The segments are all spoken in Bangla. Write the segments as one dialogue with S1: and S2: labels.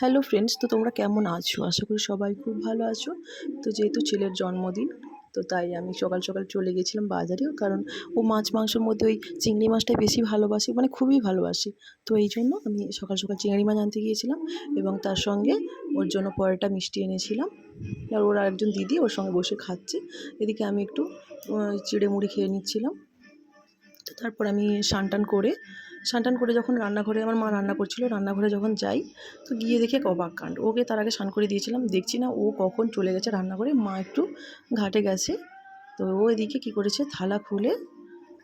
S1: হ্যালো ফ্রেন্ডস তো তোমরা কেমন আছো? আশা করি সবাই খুব ভালো আছো। তো যেহেতু ছেলের জন্মদিন, তো তাই আমি সকাল সকাল চলে গেছিলাম বাজারেও, কারণ ও মাছ মাংসের মধ্যে ওই চিংড়ি মাছটাই বেশি ভালোবাসে মানে খুবই ভালোবাসে। তো এই জন্য আমি সকাল সকাল চিংড়ি মাছ আনতে গিয়েছিলাম এবং তার সঙ্গে ওর জন্য পরোটা মিষ্টি এনেছিলাম। আর ওর আরেকজন দিদি ওর সঙ্গে বসে খাচ্ছে। এদিকে আমি একটু চিড়ে মুড়ি খেয়ে নিচ্ছিলাম। তো তারপর আমি স্নান টান করে স্নান টান করে যখন রান্নাঘরে আমার মা রান্না করছিল, রান্নাঘরে যখন যাই, তো গিয়ে দেখে অবাক কাণ্ড। ওকে তার আগে স্নান করে দিয়েছিলাম। দেখছি না ও কখন চলে গেছে রান্নাঘরে। মা একটু ঘাটে গেছে। তো ও এদিকে কী করেছে? থালা খুলে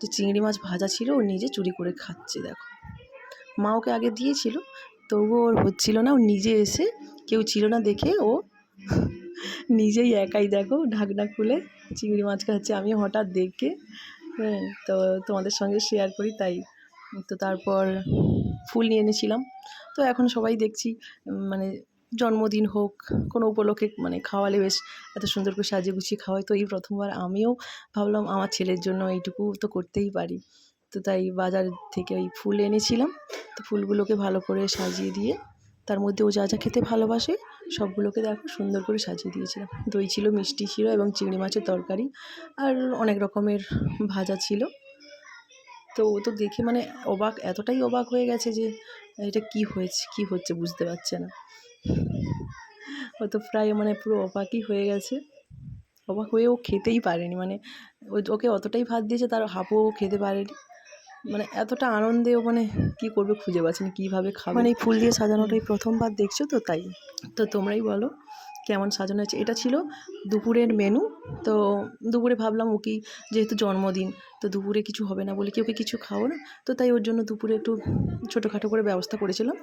S1: যে চিংড়ি মাছ ভাজা ছিল, ও নিজে চুরি করে খাচ্ছে, দেখো। মা ওকে আগে দিয়েছিল, তবুও ওর হচ্ছিল না। ও নিজে এসে কেউ ছিল না দেখে ও নিজেই একাই, দেখো, ঢাকনা খুলে চিংড়ি মাছ খাচ্ছে। আমি হঠাৎ দেখে হ্যাঁ তো তোমাদের সঙ্গে শেয়ার করি, তাই। তো তারপর ফুল নিয়ে এনেছিলাম। তো এখন সবাই দেখছি মানে জন্মদিন হোক, কোনো উপলক্ষে মানে খাওয়ালে বেশ এত সুন্দর করে সাজিয়ে গুছিয়ে খাওয়াই তো এই প্রথমবার আমিও ভাবলাম আমার ছেলের জন্য এইটুকু তো করতেই পারি। তো তাই বাজার থেকে ওই ফুল এনেছিলাম। তো ফুলগুলোকে ভালো করে সাজিয়ে দিয়ে, তার মধ্যে ও যা যা খেতে ভালোবাসে সবগুলোকে দেখো সুন্দর করে সাজিয়ে দিয়েছিলাম। দই ছিল, মিষ্টি ছিল এবং চিংড়ি মাছের তরকারি আর অনেক রকমের ভাজা ছিল। তো ও তো দেখে মানে অবাক এতটাই অবাক হয়ে গেছে যে এটা কি হয়েছে কি হচ্ছে বুঝতে পারছে না। ও তো প্রায় মানে পুরো অবাকই হয়ে গেছে। অবাক হয়ে ও খেতেই পারেনি মানে ও- ওকে অতটাই ভাত দিয়েছে তার হাফও ও খেতে পারেনি। মানে এতটা আনন্দে ও মানে কি করবে খুঁজে পাচ্ছে না কীভাবে খাবে। মানে এই ফুল দিয়ে সাজানোটাই প্রথমবার দেখছ তো তাই? তো তোমরাই বলো। কেমন সাজানো হয়েছে। এটা ছিল দুপুরের মেনু তো দুপুরে ভাবলাম ও কি যেহেতু জন্মদিন, তো দুপুরে কিছু হবে না বলে কি ওকে কিছু খাও না? তো তাই ওর জন্য দুপুরে একটু ছোটোখাটো করে ব্যবস্থা করেছিলাম।